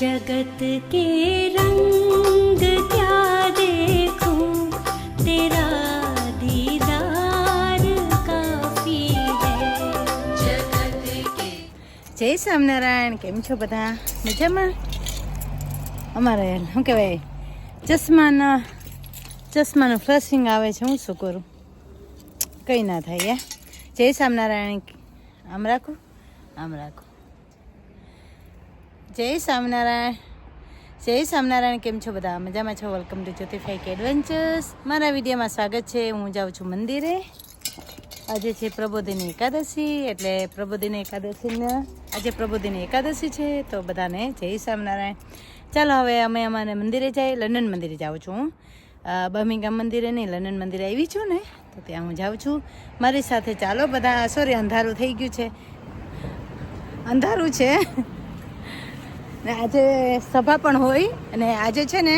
जगत के रंग क्या देखूं तेरा दीदार काफी है जगत के જય સ્વામિનારાયણ કેમ છો બધા મજામાં અમારે શું કહેવાય ચશ્માના ચશ્માનું ફ્લશિંગ આવે છે હું શું કરું કંઈ ના થાય યા જય સ્વામિનારાયણ આમ રાખો આમ રાખો જય સ્વામિનારાયણ. જય સ્વામિનારાયણ કેમ છો બધા? મજામાં છો? વેલકમ ટુ જ્યોતિફાઈક એડવેન્ચર્સ મારા વિડીયોમાં સ્વાગત છે. હું જાઉં છું મંદિરે. આજે છે પ્રબોધિની એકાદશી એટલે પ્રબોધિની એકાદશીને આજે પ્રબોધિની એકાદશી છે તો બધાને જય સ્વામિનારાયણ. ચાલો હવે અમે અમારે મંદિરે જઈએ લંડન મંદિરે જાઉં છું હું. અ, મંદિરે નહીં લંડન મંદિરે આવી છું ને તો ત્યાં હું જાઉં છું. મારી સાથે ચાલો બધા સોરી અંધારું થઈ ગયું છે. અંધારું છે. ને આજે સભા પણ હોય અને આજે છે ને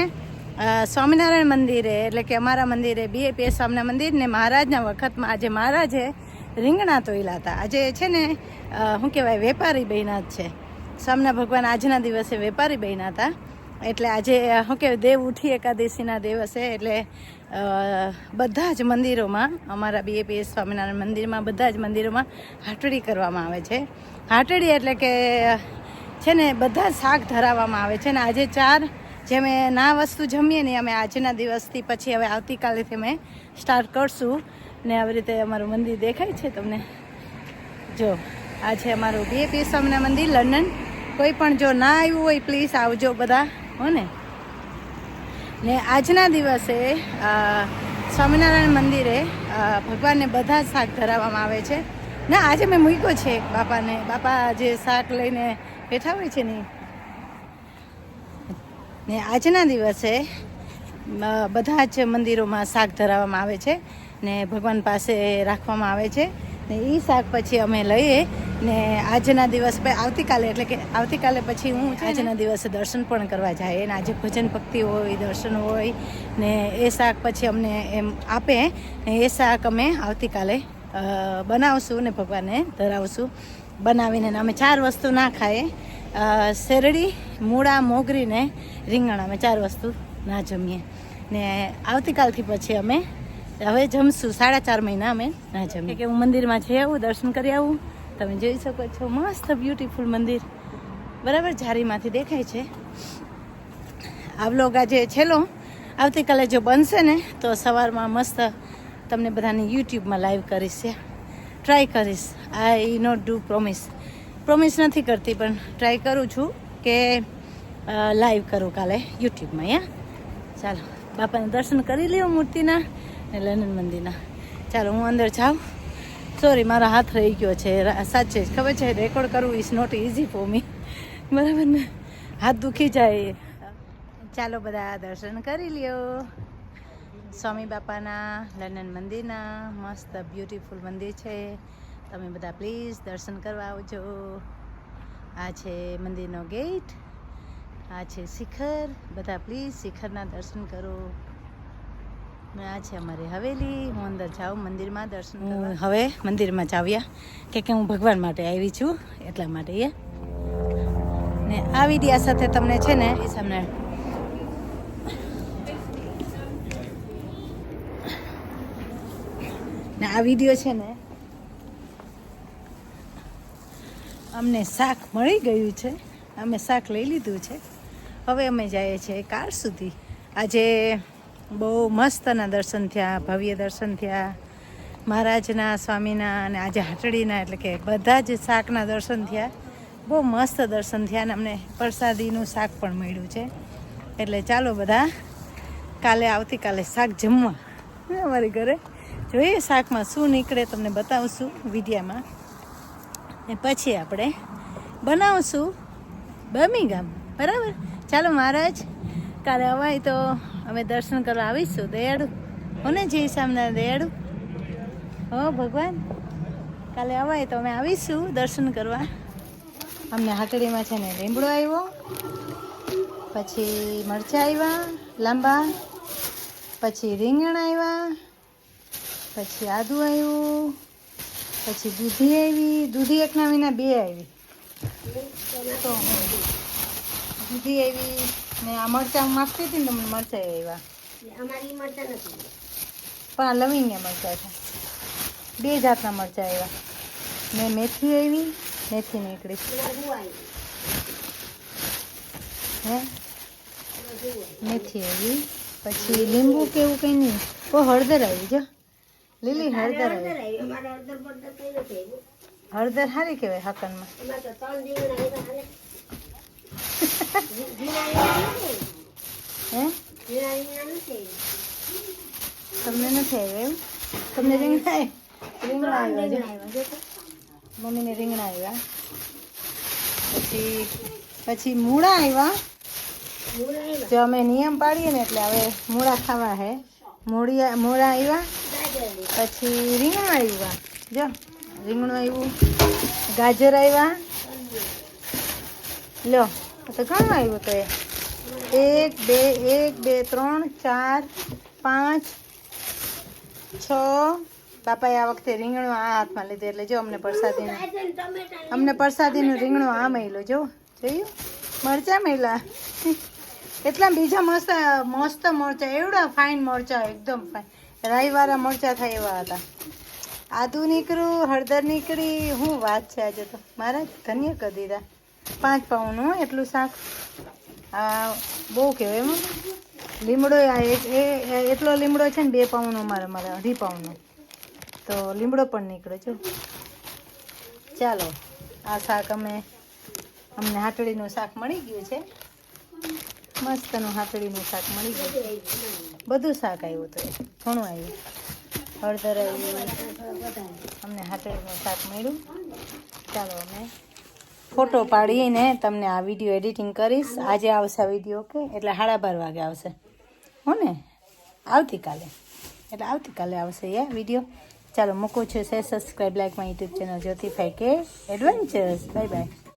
સ્વામિનારાયણ મંદિરે, એટલે કે અમારા મંદિરે સ્વામિના મંદિર ને મહારાજના વખતમાં આજે મહારાજે રીંગણા તોયલા હતા. આજે છે ને શું કહેવાય વેપારી બહેના જ છે. સ્વામિના ભગવાન આજના દિવસે વેપારી બહેના હતા. એટલે આજે શું કહેવાય દેવ ઉઠી એકાદશીના દિવસે, એટલે બધા જ મંદિરોમાં, અમારા બીએપીએસ સ્વામિનારાયણ મંદિરમાં, બધા જ મંદિરોમાં હાટડી કરવામાં આવે છે. હાટડી એટલે કે છે ને બધા શાક ધરાવવામાં આવે છે ને આજે ચાર જે અમે ના વસ્તુ જમીએ ને અમે આજના દિવસથી પછી હવે આવતીકાલેથી અમે સ્ટાર્ટ કરશું. ને આવી રીતે અમારું મંદિર દેખાય છે તમને. જો, આ છે અમારું બીએપી સ્વામીના મંદિર, લંડન. કોઈ પણ જો ના આવ્યું હોય પ્લીઝ આવજો બધા. હો ને? ને આજના દિવસે સ્વામિનારાયણ મંદિરે ભગવાનને બધા શાક ધરાવવામાં આવે છે. ના, આજે મેં મૂક્યો છે બાપાને. બાપા જે શાક લઈને બેઠા હોય છે ને. ને આજના દિવસે બધા જ મંદિરોમાં શાક ધરાવવામાં આવે છે ને ભગવાન પાસે રાખવામાં આવે છે. ને એ શાક પછી અમે લઈએ ને આજના દિવસ આવતીકાલે એટલે કે આવતીકાલે પછી હું આજના દિવસે દર્શન પણ કરવા જાય. ને આજે ભજન ભક્તિ હોય દર્શન હોય ને એ શાક પછી અમને એમ આપે. ને એ શાક અમે આવતીકાલે બનાવશું ને ભગવાનને ધરાવશું. બનાવીને અમે ચાર વસ્તુ ના ખાઈએ. શેરડી, મૂળા, મોગરી ને રીંગણ અમે ચાર વસ્તુ ના જમીએ. ને આવતીકાલથી પછી અમે હવે જમશું. સાડા ચાર મહિના અમે ના જમીએ. કે હું મંદિરમાં જઈ આવું, દર્શન કરી આવું. તમે જોઈ શકો છો, મસ્ત બ્યુટીફુલ મંદિર. બરાબર? ઝારીમાંથી દેખાય છે. આ બ્લોગ આજે છેલ્લો. આવતીકાલે જો બનશે ને, તો સવારમાં મસ્ત તમને બધાને યુટ્યુબમાં લાઈવ કરીશ. ટ્રાય કરીશ. I not do promise promise નથી કરતી, પણ ટ્રાય કરું છું કે લાઈવ કરું કાલે યુટ્યુબમાં યા? ચાલો, બાપાના દર્શન કરી લ્યો મૂર્તિના ને લંડન મંદિરના. ચાલો, હું અંદર જાઉં. સોરી મારો હાથ રહી ગયો છે. સાચે જ ખબર છે રેકોર્ડ કરવું is not easy for me બરાબર ને? હાથ દુખી જાય. ચાલો, બધા દર્શન કરી લ્યો. સ્વામી બાપાના લંડન મંદિરના મસ્ત બ્યુટીફુલ મંદિર છે. તમે બધા પ્લીઝ દર્શન કરવા આવજો. આ છે મંદિરનો ગેટ આ છે શિખર. બધા પ્લીઝ શિખરના દર્શન કરો. આ છે અમારી હવેલી. હું અંદર જાઉં મંદિરમાં દર્શન હવે મંદિરમાં જાવ્યા કે કે હું ભગવાન માટે આવી છું એટલા માટે ને આ વિડીયા સાથે તમને છે ને એ સામે ને આ વીડિયો છે ને, અમને શાક મળી ગયું છે. અમે શાક લઈ લીધું છે. હવે અમે જઈએ છીએ કાર સુધી. આજે બહુ મસ્તના દર્શન થયા, ભવ્ય દર્શન થયા. મહારાજના, સ્વામીના અને આજે હાટડીના એટલે કે બધા જ શાકના દર્શન થયા. બહુ મસ્ત દર્શન થયા અને અમને પ્રસાદીનું શાક પણ મળ્યું છે. એટલે ચાલો બધા કાલે આવતીકાલે શાક જમવા. અમારી ઘરે. જોઈએ, શાકમાં શું નીકળે તમને બતાવશું વિડીયામાં ને પછી આપણે બનાવશું ગામ. બરાબર? ચાલો મહારાજ, કાલે અવાય તો અમે દર્શન કરવા આવીશું. દયાળુ. હો ને જય સામના દયાળુ? હો, ભગવાન. કાલે અવાય તો અમે આવીશું દર્શન કરવા. અમને હાકડીમાં છે ને લીમડો આવ્યો પછી મરચાં આવ્યા લાંબા. પછી રીંગણ આવ્યા પછી આદુ આવ્યું પછી દૂધી આવી દૂધી એકના વિના બે આવી તો દૂધી આવી ને આ મરચાં માગતી હતી ને તો મને મરચાં આવ્યા અમારી મરચાં નથી. પણ લવિંગના મરચાં છે. બે જાતના મરચાં આવ્યા ને મેથી આવી મેથી નીકળી. હે? મેથી આવી પછી લીંબુ કે એવું કંઈ નહીં. ઓ હળદર આવી જો. લીલી હળદર આવી અમારે અડધર પડધર કઈ નથી આવ્યું. હળદર સારી કહેવાય હાકનમાં એમાં તો ત્રણ રીંગણા આવ્યા હાલે. ઝીણા રીંગણા નથી. હે ઝીણા રીંગણા નથી. તમને નથી આવ્યા એમ તમને રીંગણા આવ- રીંગણા આવ્યા જો રીંગણા આવ્યા, જો તો. મમ્મીને રીંગણા આવ્યા પછી પછી મૂળા આવ્યા મૂળા આવ્યા. જો અમે નિયમ પાડીએ ને એટલે હવે મૂળા ખાવા હે મૂળિયા મૂળા આવ્યા ગાજર લીધું. પછી રીંગણ આવ્યા જો, રીંગણું આવ્યું. ગાજર આવ્યા. લો તો ઘણું આવ્યું તો એ. એક, બે એક, બે, ત્રણ, ચાર, પાંચ, છ. બાપાએ આ વખતે રીંગણું આ હાથમાં લીધું એટલે જો અમને પ્રસાદીનું અમને પ્રસાદીનું રીંગણું આ મળ્યું જો. જોયું? મરચા મળ્યા એટલા બીજા મસ્ત મસ્ત મરચા, એવડા ફાઇન મરચા, એકદમ ફાઇન રાઈવાળા મરચા થાય એવા હતા. આદુ નીકળ્યું હળદર નીકળી શું વાત છે આજે તો. મારા ધન્ય કરી દીધા. પાંચ પાઉનું હો, એટલું શાક. આ બહુ કહેવાય એમ. લીમડો આ એટલો લીમડો છે ને બે પાઉનો મારે મારે અઢી પાઉનું. તો લીમડો પણ નીકળે જો ચાલો આ શાક અમે અમને હાટડીનું શાક મળી ગયું છે. મસ્તનું હાટડીનું શાક મળી ગયું. બધું શાક આવ્યું તો ઘણું આવ્યું. હળદર આવ્યું. અમને હાટડીનું શાક મળ્યું. ચાલો અમે ફોટો પાડીને તમને આ વીડિયો એડિટિંગ કરીશ. આજે આવશે આ વીડિયો, ઓકે? એટલે સાડા બાર વાગે આવશે. હો ને? આવતીકાલે. એટલે આવતીકાલે આવશે યા વીડિયો. ચાલો, મૂકું છું. છે subscribe like my YouTube channel Jyotify કે એડવેન્ચર્સ બાય બાય